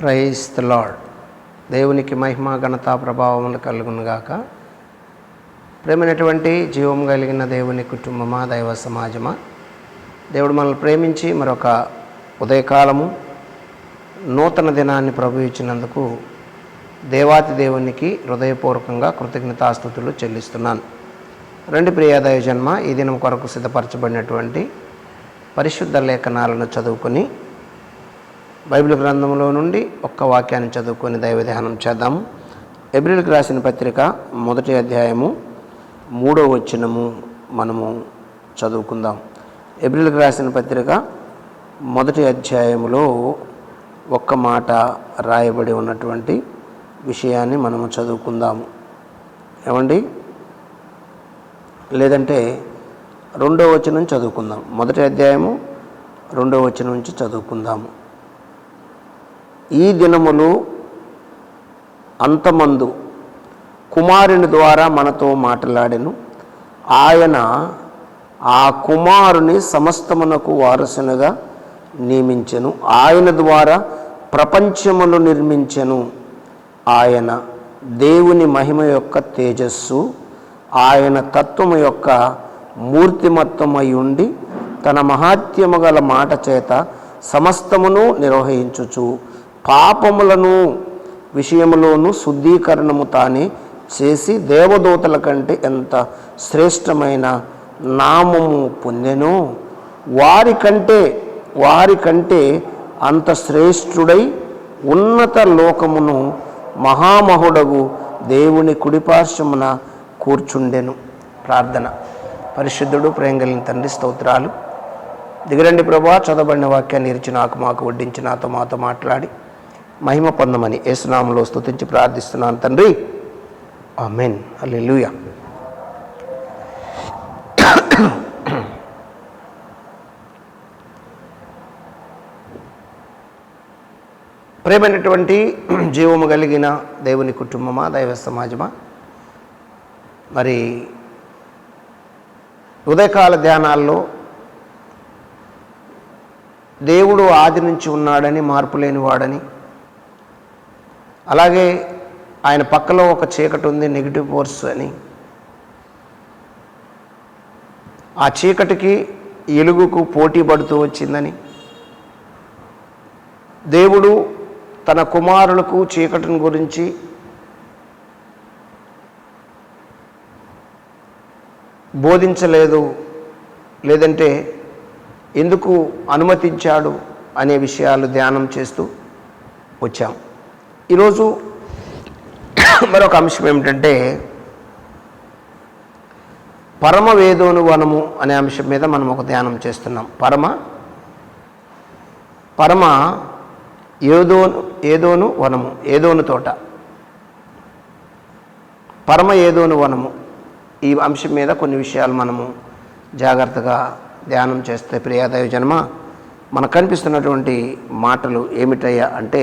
Praise the lord దేవునికి మహిమ ఘనత ప్రభావములు కలుగునుగాక ప్రేమైనటువంటి జీవం కలిగిన దేవుని కుటుంబమా దైవ సమాజమా? దేవుడు మనల్ని ప్రేమించి మరొక ఉదయకాలము నూతన దినాన్ని ప్రభు ఇచ్చినందుకు దేవాతి దేవునికి హృదయపూర్వకంగా కృతజ్ఞతాస్థుతులు చెల్లిస్తున్నాను. రెండు ప్రియాదయ జన్మ ఈ దినం కొరకు సిద్ధపరచబడినటువంటి పరిశుద్ధ లేఖనాలను చదువుకొని బైబిల్ గ్రంథంలో నుండి ఒక్క వాక్యాన్ని చదువుకొని దైవ ధ్యానం చేద్దాము ఎబ్రిల్కి రాసిన పత్రిక మొదటి అధ్యాయము మూడో వచనము మనము చదువుకుందాం. ఎబ్రిల్కి రాసిన పత్రిక మొదటి అధ్యాయములో ఒక్క మాట రాయబడి ఉన్నటువంటి విషయాన్ని మనము చదువుకుందాము. ఏమండి? లేదంటే రెండో వచనం చదువుకుందాం. మొదటి అధ్యాయము రెండో వచనం నుంచి చదువుకుందాము. ఈ దినములు అంతమందు కుమారుని ద్వారా మనతో మాట్లాడెను. ఆయన ఆ కుమారుని సమస్తమునకు వారసునిగా నియమించెను. ఆయన ద్వారా ప్రపంచములు నిర్మించెను. ఆయన దేవుని మహిమ యొక్క తేజస్సు ఆయన తత్వము యొక్క మూర్తిమత్వమై ఉండి తన మహాత్యము గల మాట చేత సమస్తమును నిర్వహించుచు పాపములను విషయములోను శుద్ధీకరణము తానే చేసి దేవదూతల కంటే ఎంత శ్రేష్టమైన నామము పొందెను? వారి కంటే వారి కంటే అంత శ్రేష్ఠుడై ఉన్నత లోకమును మహామహుడగు దేవుని కుడిపార్శ్వమున కూర్చుండెను. ప్రార్థన. పరిశుద్ధుడు ప్రేమ తండ్రి స్తోత్రాలు. దిగరండి ప్రభా చదవబడిన వాక్యాన్ని ఇరిచి నాకు మాకు వడ్డించి నాతో మాతో మాట్లాడి. మహిమ పొందమని యేసునామంలో స్తుతించి ప్రార్థిస్తున్నాను తండ్రి. ఆమెన్. అల్లెలుయా ప్రేమైనటువంటి జీవము కలిగిన దేవుని కుటుంబమా దైవ సమాజమా? మరి ఉదయకాల ధ్యానాల్లో దేవుడు ఆది నుంచి ఉన్నాడని మార్పు లేనివాడని అలాగే ఆయన పక్కలో ఒక చీకటి ఉంది నెగిటివ్ ఫోర్స్ అని. ఆ చీకటికి ఎలుగుకు పోటీ పడుతూ వచ్చిందని. దేవుడు తన కుమారులకు చీకటిని గురించి బోధించలేదు లేదంటే ఎందుకు అనుమతించాడు అనే విషయాలు ధ్యానం చేస్తూ వచ్చాం. ఈరోజు మరొక అంశం ఏమిటంటే పరమ వేదోను వనము అనే అంశం మీద మనం ఒక ధ్యానం చేస్తున్నాం. పరమ పరమ ఏదోను ఏదోను వనము ఏదోను తోట. పరమ ఏదోను వనము ఈ అంశం మీద కొన్ని విషయాలు మనము జాగ్రత్తగా ధ్యానం చేస్తే ప్రియాదయ జన్మ మనకు కనిపిస్తున్నటువంటి మాటలు ఏమిటయ్యా అంటే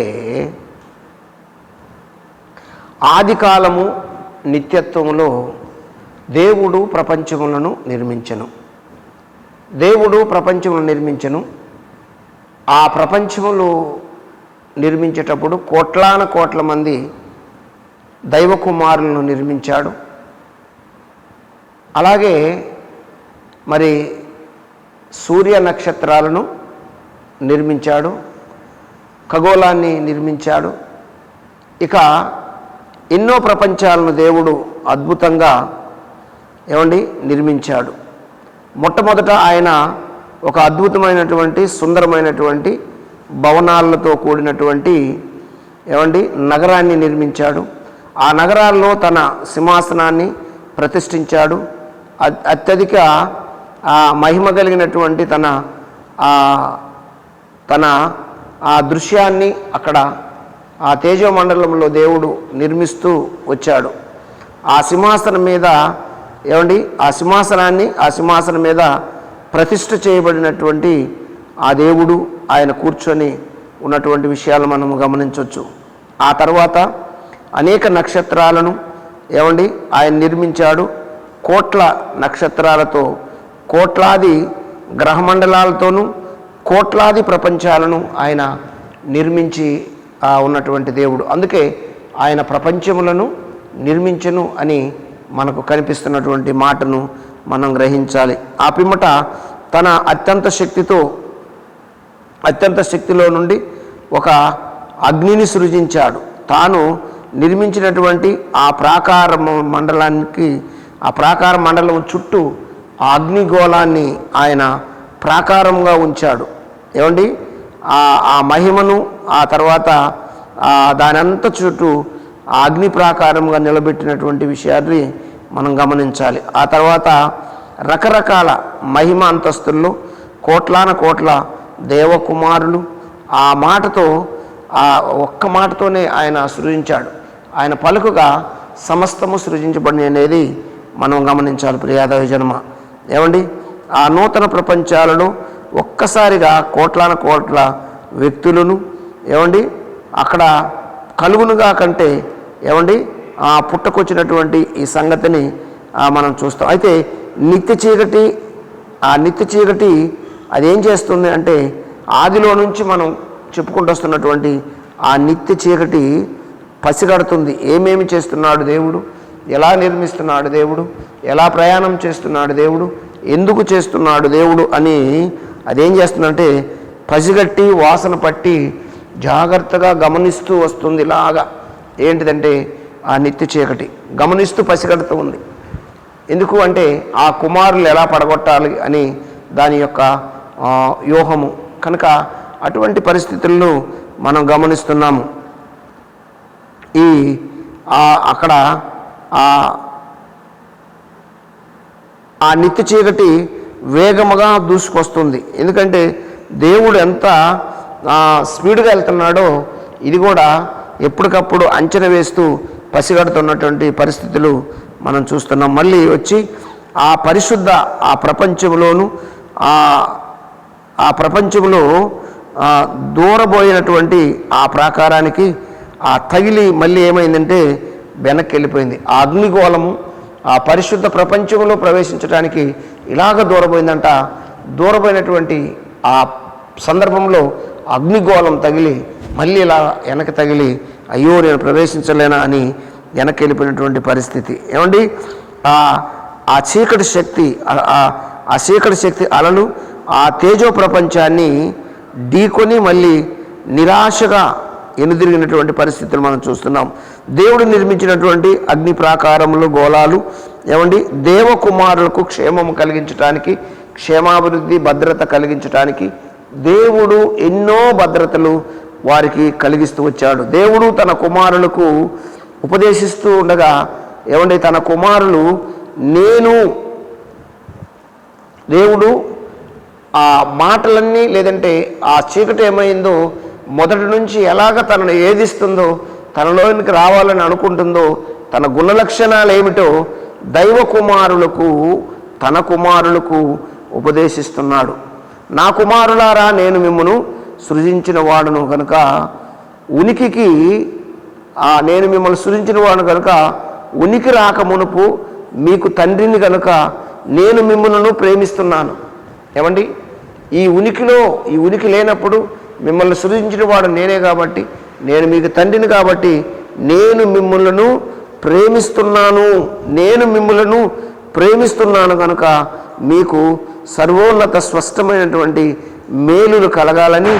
ఆదికాలము నిత్యత్వంలో నిత్యత్వములో దేవుడు ప్రపంచములను నిర్మించను. దేవుడు ప్రపంచములను నిర్మించను. ఆ ప్రపంచములు నిర్మించేటప్పుడు కోట్లాన కోట్ల మంది దైవ కుమారులను నిర్మించాడు. అలాగే మరి సూర్య నక్షత్రాలను నిర్మించాడు. ఖగోళాన్ని నిర్మించాడు. ఇక ఎన్నో ప్రపంచాలను దేవుడు అద్భుతంగా ఏమండి నిర్మించాడు. మొట్టమొదట ఆయన ఒక అద్భుతమైనటువంటి సుందరమైనటువంటి భవనాలతో కూడినటువంటి ఏమండి నగరాన్ని నిర్మించాడు. ఆ నగరాల్లో తన సింహాసనాన్ని ప్రతిష్ఠించాడు. అత్యధిక ఆ మహిమ కలిగినటువంటి తన ఆ తన ఆ దృశ్యాన్ని అక్కడ ఆ తేజమండలంలో దేవుడు నిర్మిస్తూ వచ్చాడు. ఆ సింహాసనం మీద ఏమండి? ఆ సింహాసనాన్ని ఆ సింహాసనం మీద ప్రతిష్ఠ చేయబడినటువంటి ఆ దేవుడు ఆయన కూర్చొని ఉన్నటువంటి విషయాలు మనం గమనించవచ్చు ఆ తర్వాత అనేక నక్షత్రాలను ఏమండి? ఆయన నిర్మించాడు. కోట్ల నక్షత్రాలతో కోట్లాది గ్రహమండలాలతోనూ కోట్లాది ప్రపంచాలను ఆయన నిర్మించి ఉన్నటువంటి దేవుడు. అందుకే ఆయన ప్రపంచములను నిర్మించను అని మనకు కనిపిస్తున్నటువంటి మాటను మనం గ్రహించాలి. ఆ పిమ్మట తన అత్యంత శక్తితో అత్యంత శక్తిలో నుండి ఒక అగ్నిని సృజించాడు. తాను నిర్మించినటువంటి ఆ ప్రాకార మండలానికి ఆ ప్రాకార మండలం చుట్టూ ఆ అగ్నిగోళాన్ని ఆయన ప్రాకారంగా ఉంచాడు. ఏమండి? ఆ ఆ మహిమను ఆ తర్వాత దానంత చుట్టూ అగ్ని ప్రాకారంగా నిలబెట్టినటువంటి విషయాన్ని మనం గమనించాలి. ఆ తర్వాత రకరకాల మహిమ అంతస్తుల్లో కోట్లాన కోట్ల దేవకుమారులు ఆ మాటతో ఆ ఒక్క మాటతోనే ఆయన సృజించాడు. ఆయన పలుకుగా సమస్తము సృజించబడి అనేది మనం గమనించాలి ప్రియాదవి జన్మ. ఏమండి? ఆ నూతన ప్రపంచాలలో ఒక్కసారిగా కోట్లాన కోట్ల వ్యక్తులను ఏమండి అక్కడ కలుగునుగా కంటే ఏమండి ఆ పుట్టకొచ్చినటువంటి ఈ సంగతిని మనం చూస్తాం. అయితే నిత్య చీకటి ఆ నిత్య చీకటి అదేం చేస్తుంది అంటే ఆదిలో నుంచి మనం చెప్పుకుంటూ వస్తున్నటువంటి ఆ నిత్య చీకటి పసిగడుతుంది. ఏమేమి చేస్తున్నాడు దేవుడు? ఎలా నిర్మిస్తున్నాడు దేవుడు? ఎలా ప్రయాణం చేస్తున్నాడు దేవుడు? ఎందుకు చేస్తున్నాడు దేవుడు అని అదేం చేస్తుందంటే పసిగట్టి వాసన పట్టి జాగ్రత్తగా గమనిస్తూ వస్తుంది ఇలాగా. ఏంటిదంటే ఆ నిత్య చీకటి. గమనిస్తూ పసిగడుతూ ఉంది. ఎందుకు అంటే ఆ కుమారులు ఎలా పడగొట్టాలి అని దాని యొక్క వ్యూహము. కనుక అటువంటి పరిస్థితులను మనం గమనిస్తున్నాము. ఈ అక్కడ ఆ ఆ నిత్య చీకటి వేగముగా దూసుకొస్తుంది ఎందుకంటే దేవుడు ఎంత స్పీడ్గా వెళ్తున్నాడో ఇది కూడా ఎప్పటికప్పుడు అంచనా వేస్తూ పసిగడుతున్నటువంటి పరిస్థితులు మనం చూస్తున్నాం. మళ్ళీ వచ్చి ఆ పరిశుద్ధ ఆ ప్రపంచంలోను ఆ ప్రపంచంలో దూరబోయినటువంటి ఆ ప్రాకారానికి ఆ తగిలి మళ్ళీ ఏమైందంటే వెనక్కి వెళ్ళిపోయింది. ఆ అగ్నిగోళము ఆ పరిశుద్ధ ప్రపంచంలో ప్రవేశించడానికి ఇలాగ దూరపోయిందంట దూరపోయినటువంటి ఆ సందర్భంలో అగ్నిగోళం తగిలి మళ్ళీ ఇలా వెనక్కి తగిలి అయ్యో నేను ప్రవేశించలేనా అని వెనక్కి వెళ్ళిపోయినటువంటి పరిస్థితి. ఏమండి? ఆ చీకటి శక్తి ఆ చీకటి శక్తి అలలు ఆ తేజో ప్రపంచాన్ని ఢీకొని మళ్ళీ నిరాశగా ఎనుదిరిగినటువంటి పరిస్థితులు మనం చూస్తున్నాం. దేవుడు నిర్మించినటువంటి అగ్ని ప్రాకారములు గోళాలు ఏమండి? దేవకుమారులకు క్షేమము కలిగించడానికి క్షేమాభివృద్ధి భద్రత కలిగించడానికి దేవుడు ఎన్నో భద్రతలు వారికి కలిగిస్తూ వచ్చాడు. దేవుడు తన కుమారులకు ఉపదేశిస్తూ ఉండగా ఏమండి? తన కుమారులు నేను దేవుడు ఆ మాటలన్నీ లేదంటే ఆ చీకటి ఏమైందో మొదటి నుంచి ఎలాగ తనను ఏదిస్తుందో తనలోనికి రావాలని అనుకుంటుందో తన గుణ లక్షణాలు ఏమిటో దైవ కుమారులకు తన కుమారులకు ఉపదేశిస్తున్నాడు. నా కుమారులారా నేను మిమ్మను సృజించిన వాడును కనుక ఉనికికి నేను మిమ్మల్ని సృజించిన వాడు కనుక ఉనికి రాక మునుపు మీకు తండ్రిని కనుక నేను మిమ్మల్ని ప్రేమిస్తున్నాను. ఏమండి? ఈ ఉనికిలో ఈ ఉనికి లేనప్పుడు మిమ్మల్ని సృజించిన వాడు నేనే కాబట్టి నేను మీకు తండ్రిని కాబట్టి నేను మిమ్మలను ప్రేమిస్తున్నాను. నేను మిమ్మలను ప్రేమిస్తున్నాను కనుక మీకు సర్వోన్నత స్పష్టమైనటువంటి మేలులు కలగాలని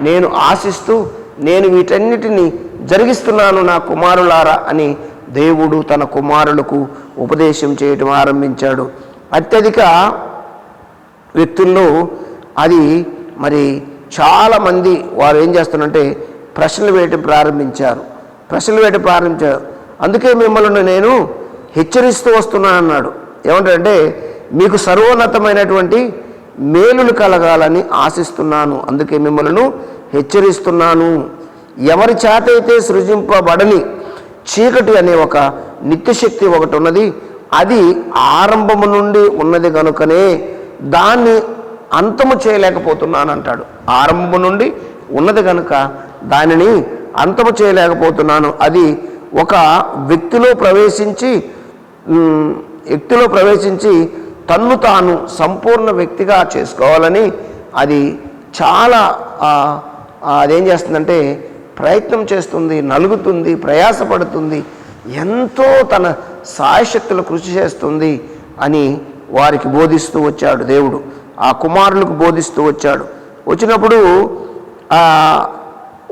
నేను ఆశిస్తూ నేను వీటన్నిటిని జరిగిస్తున్నాను నా కుమారులారా అని దేవుడు తన కుమారులకు ఉపదేశం చేయటం ఆరంభించాడు. అత్యధిక వ్యక్తుల్లో అది మరి చాలామంది వారు ఏం చేస్తున్నారంటే ప్రశ్నలు వేయటం ప్రారంభించారు. ప్రశ్నలు వేయటం ప్రారంభించారు. అందుకే మిమ్మల్ని నేను హెచ్చరిస్తూ వస్తున్నాను అన్నాడు ఏమంటాడంటే మీకు సర్వోన్నతమైనటువంటి మేలులు కలగాలని ఆశిస్తున్నాను. అందుకే మిమ్మల్ని హెచ్చరిస్తున్నాను. ఎవరి చేతైతే సృజింపబడని చీకటి అనే ఒక నిత్యశక్తి ఒకటి ఉన్నది అది ఆరంభము నుండి ఉన్నది కనుకనే దాన్ని అంతము చేయలేకపోతున్నాను అంటాడు ఆరంభము నుండి ఉన్నది కనుక దానిని అంతము చేయలేకపోతున్నాను. అది ఒక వ్యక్తిలో ప్రవేశించి వ్యక్తిలో ప్రవేశించి తన్ను తాను సంపూర్ణ వ్యక్తిగా చేసుకోవాలని అది చాలా అదేం చేస్తుందంటే ప్రయత్నం చేస్తుంది నలుగుతుంది ప్రయాసపడుతుంది ఎంతో తన సాయశక్తులు కృషి చేస్తుంది అని వారికి బోధిస్తూ వచ్చాడు దేవుడు. ఆ కుమారులకు బోధిస్తూ వచ్చాడు. వచ్చినప్పుడు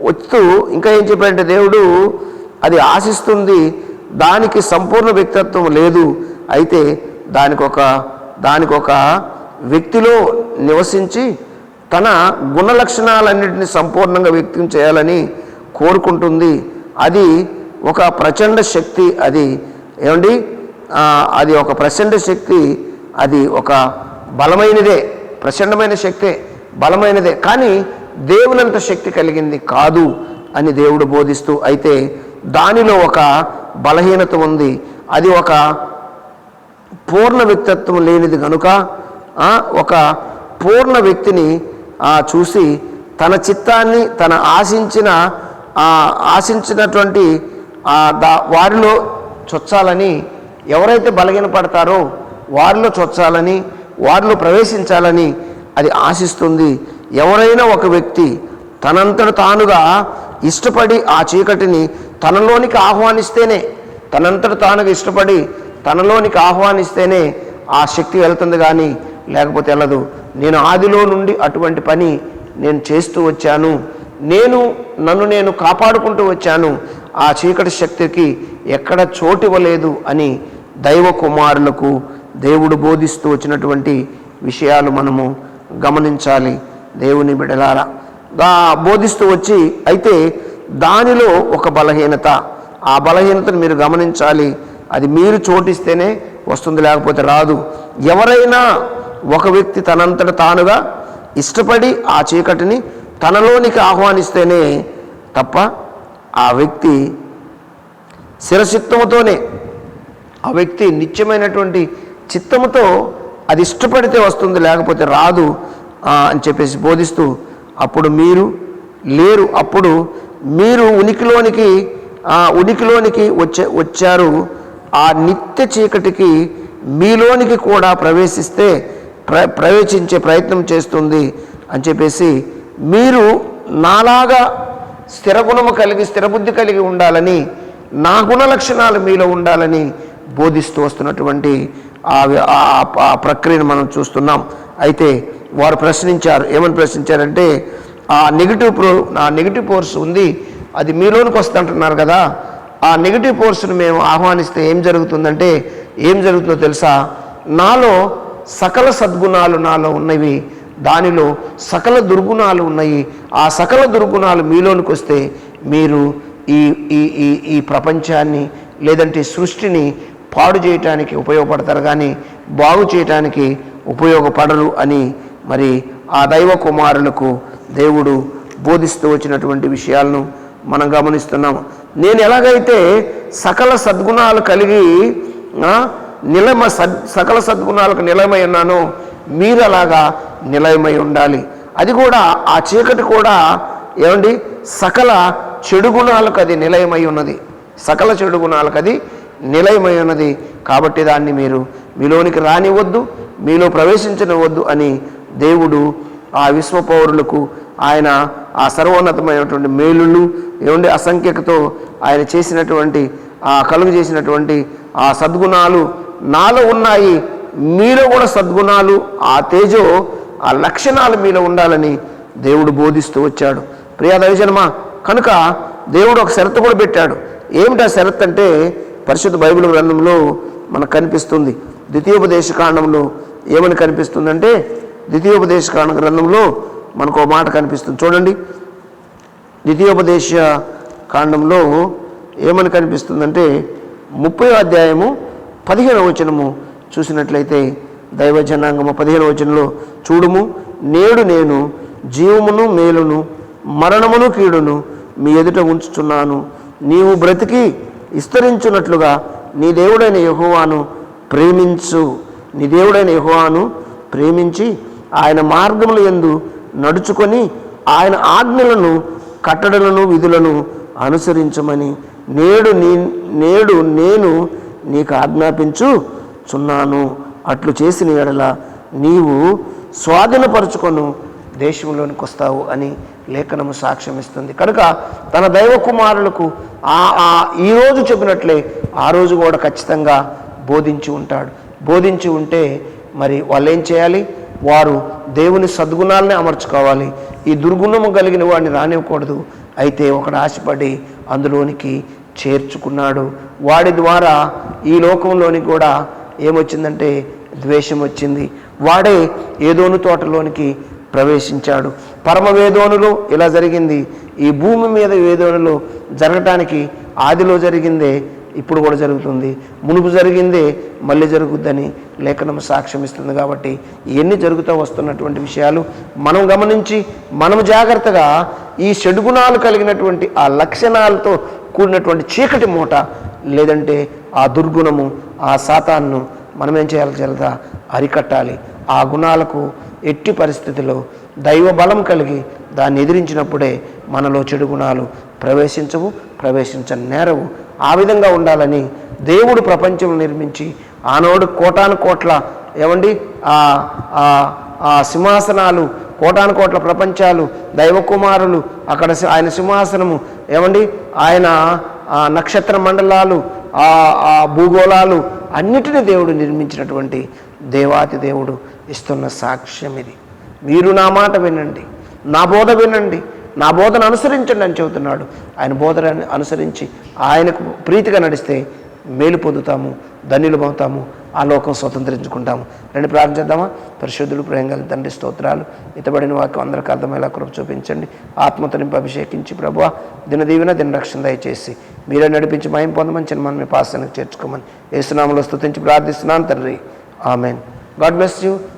వస్తూ ఇంకా ఏం చెప్పాడంటే దేవుడు అది ఆశిస్తుంది దానికి సంపూర్ణ వ్యక్తిత్వం లేదు. అయితే దానికి ఒక దానికి ఒక వ్యక్తిలో నివసించి తన గుణ లక్షణాలన్నింటినీ సంపూర్ణంగా వ్యక్తం చేయాలని కోరుకుంటుంది. అది ఒక ప్రచండ శక్తి అది ఏమండి? అది ఒక ప్రచండ శక్తి అది ఒక బలమైనదే ప్రచండమైన శక్తే బలమైనదే. కానీ దేవునంత శక్తి కలిగింది కాదు అని దేవుడు బోధిస్తూ అయితే దానిలో ఒక బలహీనత ఉంది. అది ఒక పూర్ణ వ్యక్తిత్వం లేనిది కనుక ఒక పూర్ణ వ్యక్తిని చూసి తన చిత్తాన్ని తన ఆశించిన ఆశించినటువంటి దా వారిలో చొచ్చాలని ఎవరైతే బలహీనపడతారో వారిలో చొచ్చాలని వారిలో ప్రవేశించాలని అది ఆశిస్తుంది. ఎవరైనా ఒక వ్యక్తి తనంతట తానుగా ఇష్టపడి ఆ చీకటిని తనలోనికి ఆహ్వానిస్తేనే తనంతట తానుగా ఇష్టపడి తనలోనికి ఆహ్వానిస్తేనే ఆ శక్తి వెళ్తుంది కానీ లేకపోతే వెళ్ళదు. నేను ఆదిలో నుండి అటువంటి పని నేను చేస్తూ వచ్చాను. నేను నన్ను నేను కాపాడుకుంటూ వచ్చాను. ఆ చీకటి శక్తికి ఎక్కడ చోటు ఇవ్వలేదు అని దైవ కుమారులకు దేవుడు బోధిస్తూ వచ్చినటువంటి విషయాలు మనము గమనించాలి. దేవుని బిడలారా దా బోధిస్తూ వచ్చి అయితే దానిలో ఒక బలహీనత. ఆ బలహీనతను మీరు గమనించాలి. అది మీరు చోటిస్తేనే వస్తుంది లేకపోతే రాదు. ఎవరైనా ఒక వ్యక్తి తనంతట తానుగా ఇష్టపడి ఆ చీకటిని తనలోనికి ఆహ్వానిస్తేనే తప్ప ఆ వ్యక్తి శిరచిత్తముతోనే ఆ వ్యక్తి నిత్యమైనటువంటి చిత్తముతో అది ఇష్టపడితే వస్తుంది లేకపోతే రాదు అని చెప్పేసి బోధిస్తూ అప్పుడు మీరు లేరు. అప్పుడు మీరు ఉనికిలోనికి ఉనికిలోనికి వచ్చే వచ్చారు. ఆ నిత్య చీకటికి మీలోనికి కూడా ప్రవేశిస్తే ప్ర ప్రవేశించే ప్రయత్నం చేస్తుంది అని చెప్పేసి మీరు నాలాగా స్థిర గుణము కలిగి స్థిరబుద్ధి కలిగి ఉండాలని నా గుణ లక్షణాలు మీలో ఉండాలని బోధిస్తూ వస్తున్నటువంటి ఆ ఆ- ప్రక్రియను మనం చూస్తున్నాం. అయితే వారు ప్రశ్నించారు ఏమని ప్రశ్నించారంటే ఆ నెగిటివ్ ప్రో ఆ నెగిటివ్ ఫోర్స్ ఉంది అది మీలోనికి వస్తుంటున్నారు కదా ఆ నెగిటివ్ ఫోర్స్ను మేము ఆహ్వానిస్తే ఏం జరుగుతుందంటే ఏం జరుగుతుందో తెలుసా? నాలో సకల సద్గుణాలు నాలో ఉన్నవి దానిలో సకల దుర్గుణాలు ఉన్నాయి. ఆ సకల దుర్గుణాలు మీలోనికి వస్తే మీరు ఈ ఈ ఈ ఈ ప్రపంచాన్ని లేదంటే సృష్టిని పాడు చేయటానికి ఉపయోగపడతారు కానీ బాగు చేయటానికి ఉపయోగపడరు అని మరి ఆ దైవ కుమారులకు దేవుడు బోధిస్తూ వచ్చినటువంటి విషయాలను మనం గమనిస్తున్నాము నేను ఎలాగైతే సకల సద్గుణాలు కలిగి నిలమ సద్ సకల సద్గుణాలకు నిలయమై ఉన్నానో మీరు అలాగా నిలయమై ఉండాలి. అది కూడా ఆ చీకటి కూడా ఏమండి? సకల చెడు గుణాలకు అది నిలయమై ఉన్నది. సకల చెడు గుణాలకు అది నిలయమై ఉన్నది కాబట్టి దాన్ని మీరు మీలోనికి రానివ్వద్దు మీలో ప్రవేశించనివద్దు అని దేవుడు ఆ విశ్వ పౌరులకు ఆయన ఆ సర్వోన్నతమైనటువంటి మేలులు ఏమండి అసంఖ్యకతో ఆయన చేసినటువంటి ఆ కలుగు చేసినటువంటి ఆ సద్గుణాలు నాలో ఉన్నాయి మీలో కూడా సద్గుణాలు ఆ తేజో ఆ లక్షణాలు మీలో ఉండాలని దేవుడు బోధిస్తూ వచ్చాడు. ప్రియా దైవజనమా కనుక దేవుడు ఒక షరతు కూడా పెట్టాడు. ఏమిటి ఆ షరత్ అంటే పరిశుద్ధ బైబిల్ గ్రంథంలో మనకు కనిపిస్తుంది. ద్వితీయోపదేశ కాండంలో ఏమని కనిపిస్తుందంటే ద్వితీయోపదేశ కాండ గ్రంథంలో మనకు ఒక మాట కనిపిస్తుంది. చూడండి. ద్వితీయోపదేశ కాండంలో ఏమని కనిపిస్తుందంటే ముప్పై అధ్యాయము పదిహేను వచనము చూసినట్లయితే దైవ జనాంగము పదిహేను వచనంలో చూడుము. నేడు నేను జీవమును మేలును మరణమును కీడును మీ ఎదుట ఉంచుతున్నాను నీవు బ్రతికి విస్తరించున్నట్లుగా నీ దేవుడైన యహోవాను ప్రేమించు. నీ దేవుడైన యహోవాను ప్రేమించి ఆయన మార్గముల ఎందు నడుచుకొని ఆయన ఆజ్ఞలను కట్టడలను విధులను అనుసరించమని నేడు నీ నేడు నేను నీకు ఆజ్ఞాపించు చున్నాను అట్లు చేసిన ఎడల నీవు స్వాధీనపరుచుకొను. దేశంలోనికి వస్తావు అని లేఖనము సాక్ష్యం ఇస్తుంది కనుక తన దైవ కుమారులకు ఆ ఈరోజు చెప్పినట్లే ఆ రోజు కూడా ఖచ్చితంగా బోధించి ఉంటాడు. బోధించి ఉంటే మరి వాళ్ళు ఏం చేయాలి? వారు దేవుని సద్గుణాలని అమర్చుకోవాలి. ఈ దుర్గుణము కలిగిన వాడిని రానివ్వకూడదు. అయితే ఒకడు ఆశపడి అందులోనికి చేర్చుకున్నాడు. వాడి ద్వారా ఈ లోకంలోని కూడా ఏమొచ్చిందంటే ద్వేషం వచ్చింది వాడే ఏదోను తోటలోనికి ప్రవేశించాడు. పరమ వేదోనులో ఇలా జరిగింది. ఈ భూమి మీద వేదోనులో జరగటానికి ఆదిలో జరిగిందే ఇప్పుడు కూడా జరుగుతుంది. మునుపు జరిగిందే మళ్ళీ జరుగుద్దని లేఖనం సాక్ష్యం ఇస్తుంది కాబట్టి ఇవన్నీ జరుగుతూ వస్తున్నటువంటి విషయాలు మనం గమనించి మనం జాగ్రత్తగా ఈ షడ్గుణాలు కలిగినటువంటి ఆ లక్షణాలతో కూడినటువంటి చీకటి మూట లేదంటే ఆ దుర్గుణము ఆ శాతాన్ని మనం ఏం చేయాలి జలదా? అరికట్టాలి. ఆ గుణాలకు ఎట్టి పరిస్థితిలో దైవ బలం కలిగి దాన్ని ఎదిరించినప్పుడే మనలో చెడు గుణాలు ప్రవేశించవు ప్రవేశించని నేరవు. ఆ విధంగా ఉండాలని దేవుడు ప్రపంచం నిర్మించి ఆనాడు కోటాను కోట్ల ఏమండి? ఆ ఆ సింహాసనాలు కోటాను కోట్ల ప్రపంచాలు దైవ కుమారులు అక్కడ ఆయన సింహాసనము ఏమండి? ఆయన ఆ నక్షత్ర మండలాలు ఆ భూగోళాలు అన్నిటిని దేవుడు నిర్మించినటువంటి దేవాతి దేవుడు. ఇస్తున్న సాక్ష్యం ఇది. మీరు నా మాట వినండి. నా బోధ వినండి. నా బోధన అనుసరించండి అని చెబుతున్నాడు. ఆయన బోధన అనుసరించి ఆయనకు ప్రీతిగా నడిస్తే మేలు పొందుతాము ధన్యులమవుతాము ఆ లోకం స్వతంత్రించుకుంటాము. రెండు ప్రార్థిద్దామా పరిశుద్ధులు ప్రేంగల తండ్రి స్తోత్రాలు. ఇతబడిన వాక్యం అందరికి అర్థమయ్యేలా కృప చూపించండి. ఆత్మతో అభిషేకించి ప్రభు దినదీవిన దిన రక్షణ దయచేసి మీరే నడిపించి మయం పొందమని చిన్న మనం మీ పాసానికి చేర్చుకోమని ఏసునామలో స్తుతించి ప్రార్థిస్తున్నాను తండ్రి. ఆమెన్. God bless you.